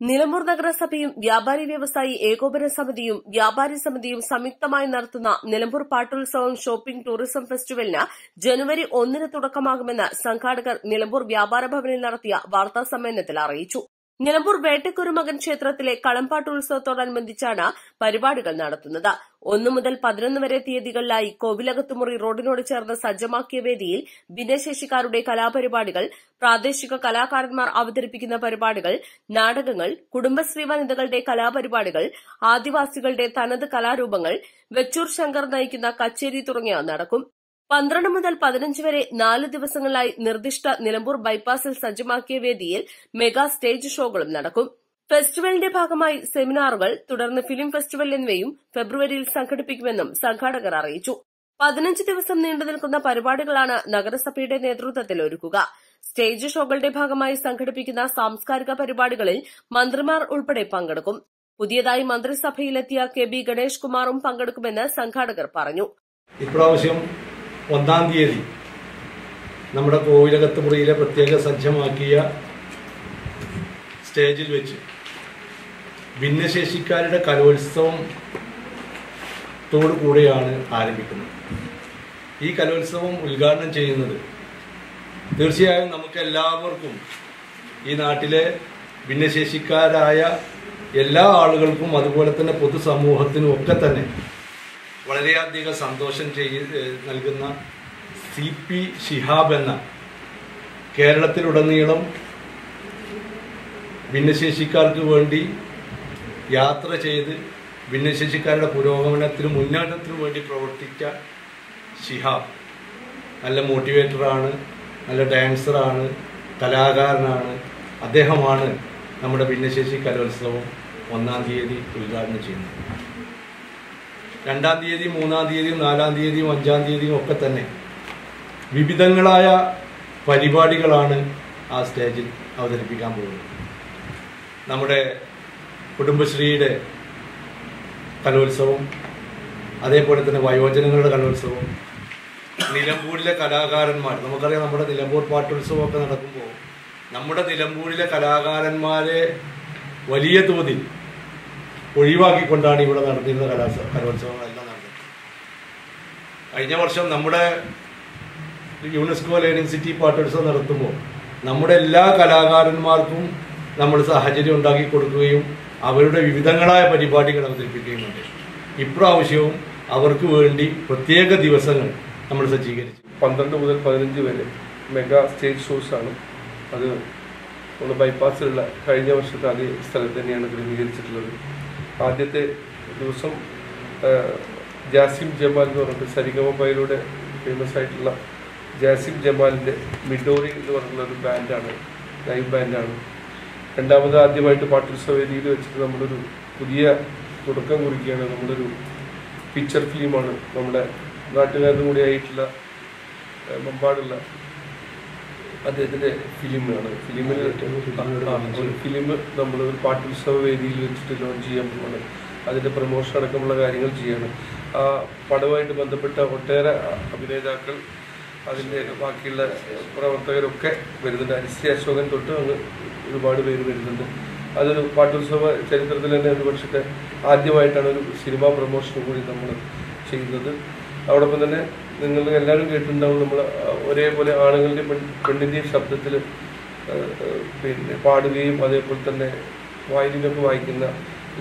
Nilambur നഗരസഭയും വ്യാപാരി വ്യവസായി ഏകോപന സമിതിയും വ്യാപാരി സമിതിയും സംയുക്തമായി നടത്തുന്ന നിലമ്പൂർ പാട്ടുത്സവം ഷോപ്പിംഗ് ടൂറിസം ഫെസ്റ്റിവലിന് ജനുവരി ഒന്നിന് തുടക്കമാകുമെന്ന് സംഘാടകർ നിലമ്പൂർ വ്യാപാര ഭവനിൽ നടത്തിയ വാർത്താ സമ്മേളനത്തിൽ അറിയിച്ചു. നിലമ്പൂർ വേട്ടക്കുരുമകൻ ക്ഷേത്രത്തിലെ കളമ്പാട്ട് ഉത്സവത്തോടനുബന്ധിച്ചാണ് പരിപാടികൾ നടത്തുന്നത്. ഒന്നു മുതൽ പതിനൊന്ന് വരെ തീയതികളിലായി കോവിലകത്തുമുറി റോഡിനോട് ചേർന്ന് സജ്ജമാക്കിയ വേദിയിൽ ഭിന്നശേഷിക്കാരുടെ കലാപരിപാടികൾ പ്രാദേശിക കലാകാരന്മാർ അവതരിപ്പിക്കുന്ന പരിപാടികൾ നാടകങ്ങൾ കുടുംബശ്രീ വനിതകളുടെ കലാപരിപാടികൾ ആദിവാസികളുടെ തനത് കലാരൂപങ്ങൾ വെച്ചൂർ ശങ്കർ നയിക്കുന്ന കച്ചേരി തുടങ്ങിയവ നടക്കും. പന്ത്രണ്ട് മുതൽ പതിനഞ്ച് വരെ നാല് ദിവസങ്ങളിലായി നിർദ്ദിഷ്ട നിലമ്പൂർ ബൈപ്പാസിൽ സജ്ജമാക്കിയ വേദിയിൽ മെഗാ സ്റ്റേജ് ഷോകളും നടക്കും. ഫെസ്റ്റിവലിന്റെ ഭാഗമായി സെമിനാറുകൾ തുടർന്ന് ഫിലിം ഫെസ്റ്റിവൽ എന്നിവയും ഫെബ്രുവരിയിൽ സംഘടിപ്പിക്കുമെന്നും സംഘാടകർ അറിയിച്ചു. പതിനഞ്ച് ദിവസം നീണ്ടു നിൽക്കുന്ന പരിപാടികളാണ് നഗരസഭയുടെ നേതൃത്വത്തിൽ ഒരുക്കുക. സ്റ്റേജ് ഷോകളുടെ ഭാഗമായി സംഘടിപ്പിക്കുന്ന സാംസ്കാരിക പരിപാടികളിൽ മന്ത്രിമാർ ഉൾപ്പെടെ പങ്കെടുക്കും. പുതിയതായി മന്ത്രിസഭയിലെത്തിയ കെ ബി ഗണേഷ് കുമാറും പങ്കെടുക്കുമെന്ന് സംഘാടകർ പറഞ്ഞു. ഇപ്രാവശ്യം ഒന്നാം തീയതി നമ്മുടെ കോവിലകത്ത് മുറിയിലെ പ്രത്യേക സജ്ജമാക്കിയ സ്റ്റേജിൽ വെച്ച് ഭിന്നശേഷിക്കാരുടെ കലോത്സവം കൂടെയാണ് ആരംഭിക്കുന്നത്. ഈ കലോത്സവം ഉദ്ഘാടനം ചെയ്യുന്നത് തീർച്ചയായും നമുക്ക് എല്ലാവർക്കും ഈ നാട്ടിലെ ഭിന്നശേഷിക്കാരായ എല്ലാ ആളുകൾക്കും അതുപോലെ തന്നെ പൊതുസമൂഹത്തിനും ഒക്കെ തന്നെ വളരെയധികം സന്തോഷം ചെയ്യ നൽകുന്ന സി പി ഷിഹാബ് എന്ന കേരളത്തിലുടനീളം ഭിന്നശേഷിക്കാർക്ക് വേണ്ടി യാത്ര ചെയ്ത് ഭിന്നശേഷിക്കാരുടെ പുരോഗമനത്തിനും മുന്നേറ്റത്തിനും വേണ്ടി പ്രവർത്തിച്ച ഷിഹാബ്. നല്ല മോട്ടിവേറ്ററാണ് നല്ല ഡാൻസറാണ് കലാകാരനാണ്. അദ്ദേഹമാണ് നമ്മുടെ ഭിന്നശേഷി കലോത്സവം ഒന്നാം തീയതി ഉദ്ഘാടനം ചെയ്യുന്നത്. രണ്ടാം തീയതി മൂന്നാം തീയതിയും നാലാം തീയതിയും അഞ്ചാം തീയതിയും ഒക്കെ തന്നെ വിവിധങ്ങളായ പരിപാടികളാണ് ആ സ്റ്റേജിൽ അവതരിപ്പിക്കാൻ പോകുന്നത്. നമ്മുടെ കുടുംബശ്രീയുടെ കലോത്സവം അതേപോലെ തന്നെ വയോജനങ്ങളുടെ കലോത്സവം നിലമ്പൂരിലെ കലാകാരന്മാർ നമുക്കറിയാം നമ്മുടെ നിലമ്പൂർ പാട്ടുത്സവമൊക്കെ നടക്കുമ്പോൾ നമ്മുടെ നിലമ്പൂരിലെ കലാകാരന്മാരെ വലിയ തോതിൽ ഒഴിവാക്കിക്കൊണ്ടാണ് ഇവിടെ നടത്തിയിരുന്ന കലാത്സവ കലോത്സവങ്ങളെല്ലാം നടന്നത്. കഴിഞ്ഞ വർഷം നമ്മുടെ യുനെസ്കോ ലേണിംഗ് സിറ്റി പാട്ടുത്സവം നടത്തുമ്പോൾ നമ്മുടെ എല്ലാ കലാകാരന്മാർക്കും നമ്മൾ സാഹചര്യം ഉണ്ടാക്കി കൊടുക്കുകയും അവരുടെ വിവിധങ്ങളായ പരിപാടികൾ അവതരിപ്പിക്കുകയുമുണ്ട് ഇപ്രാവശ്യവും അവർക്ക് വേണ്ടി പ്രത്യേക ദിവസങ്ങൾ നമ്മൾ സജ്ജീകരിച്ചു. പന്ത്രണ്ട് മുതൽ പതിനഞ്ച് വരെ മെഗാ സ്റ്റേജ് ഷോസ് ആണ് അത് നമ്മൾ ബൈപ്പാസിലുള്ള കഴിഞ്ഞ വർഷത്തെ അതേ സ്ഥലത്ത് തന്നെയാണ് ക്രമീകരിച്ചിട്ടുള്ളത്. ആദ്യത്തെ ദിവസം ജാസിം ജമാൽ എന്ന് പറഞ്ഞിട്ട് സരിഗമപ്പയിലൂടെ ഫേമസ് ആയിട്ടുള്ള ജാസിം ജമാലിന്റെ മിഡോറി എന്ന് പറഞ്ഞിട്ടുള്ള ഒരു ബാൻഡാണ് ലൈവ് ബാൻഡാണ്. രണ്ടാമത് ആദ്യമായിട്ട് പാട്ടുത്സവേദിയിൽ വെച്ചിട്ട് നമ്മളൊരു പുതിയ തുടക്കം കുറിക്കുകയാണ്. നമ്മളൊരു പിക്ചർ ഫിലിമാണ് നമ്മുടെ നാട്ടുകാരും കൂടി ആയിട്ടുള്ള മമ്പാടുള്ള അദ്ദേഹത്തിന്റെ ഫിലിമാണ് ഫിലിമിൽ ഒരു ഫിലിം നമ്മൾ ഒരു പാട്ടുത്സവ വേദിയിൽ വെച്ചിട്ട് ലോഞ്ച് ചെയ്യാൻ പോവാണ്. അതിന്റെ പ്രൊമോഷൻ അടക്കമുള്ള കാര്യങ്ങൾ ചെയ്യാണ്. ആ പടവുമായിട്ട് ബന്ധപ്പെട്ട ഒട്ടേറെ അഭിനേതാക്കൾ അതിന്റെ ബാക്കിയുള്ള പ്രവർത്തകരൊക്കെ വരുന്നുണ്ട്. അരിശ്രീ അശോകൻ തൊട്ട് അങ്ങ് ഒരുപാട് പേര് വരുന്നുണ്ട്. അതൊരു പാട്ടുത്സവ ചരിത്രത്തിൽ തന്നെ ഒരു പക്ഷത്തെ ആദ്യമായിട്ടാണ് ഒരു സിനിമാ പ്രൊമോഷൻ കൂടി നമ്മൾ ചെയ്യുന്നത്. അതോടൊപ്പം തന്നെ നിങ്ങൾ എല്ലാവരും കേട്ടിട്ടുണ്ടാവും നമ്മൾ ഒരേപോലെ ആണുങ്ങളുടെ പെൺ പെണ്ണിന്റെയും ശബ്ദത്തിൽ പിന്നെ പാടുകയും അതേപോലെ തന്നെ വായിലൊക്കെ വായിക്കുന്ന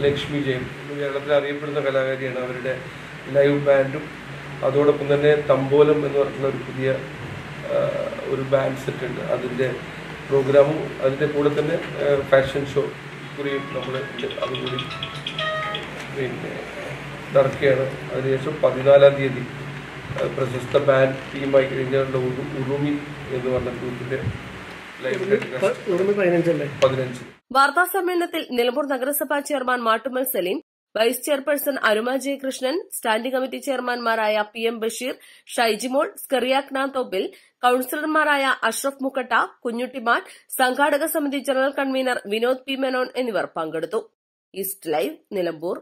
ലക്ഷ്മി ജയൻ കേരളത്തിൽ അറിയപ്പെടുന്ന കലാകാരിയാണ് അവരുടെ ലൈവ് ബാൻഡും അതോടൊപ്പം തന്നെ തമ്പോലം എന്ന് പറഞ്ഞിട്ടുള്ള ഒരു പുതിയ ഒരു ബാൻഡ് സെറ്റ് ഉണ്ട്. അതിന്റെ പ്രോഗ്രാമും അതിന്റെ കൂടെ തന്നെ ഫാഷൻ ഷോ കുറിയും നമ്മൾ അതുകൂടി പിന്നെ നടക്കുകയാണ്. അതിനുശേഷം പതിനാലാം തീയതി പ്രശസ്ത ബാൻഡ് ടീമായി കഴിഞ്ഞാൽ ഉറുമി എന്ന് പറഞ്ഞ ഗ്രൂപ്പിന്റെ പതിനഞ്ച് വാർത്താ സമ്മേളനത്തിൽ നിലമ്പൂർ നഗരസഭാ chairman Mattummal Saleem vice chairperson Aruma Jayakrishnan standing committee ചെയർമാൻമാരായ P. M. Basheer Shaijimol സ്കറിയാക്നാ തോപ്പിൽ കൌൺസിലർമാരായ അഷ്റഫ് മുക്കട്ട കുഞ്ഞുട്ടിമാൻ സംഘാടക സമിതി general convener Vinod P. Menon എന്നിവർ പങ്കെടുത്തു. East live Nilambur.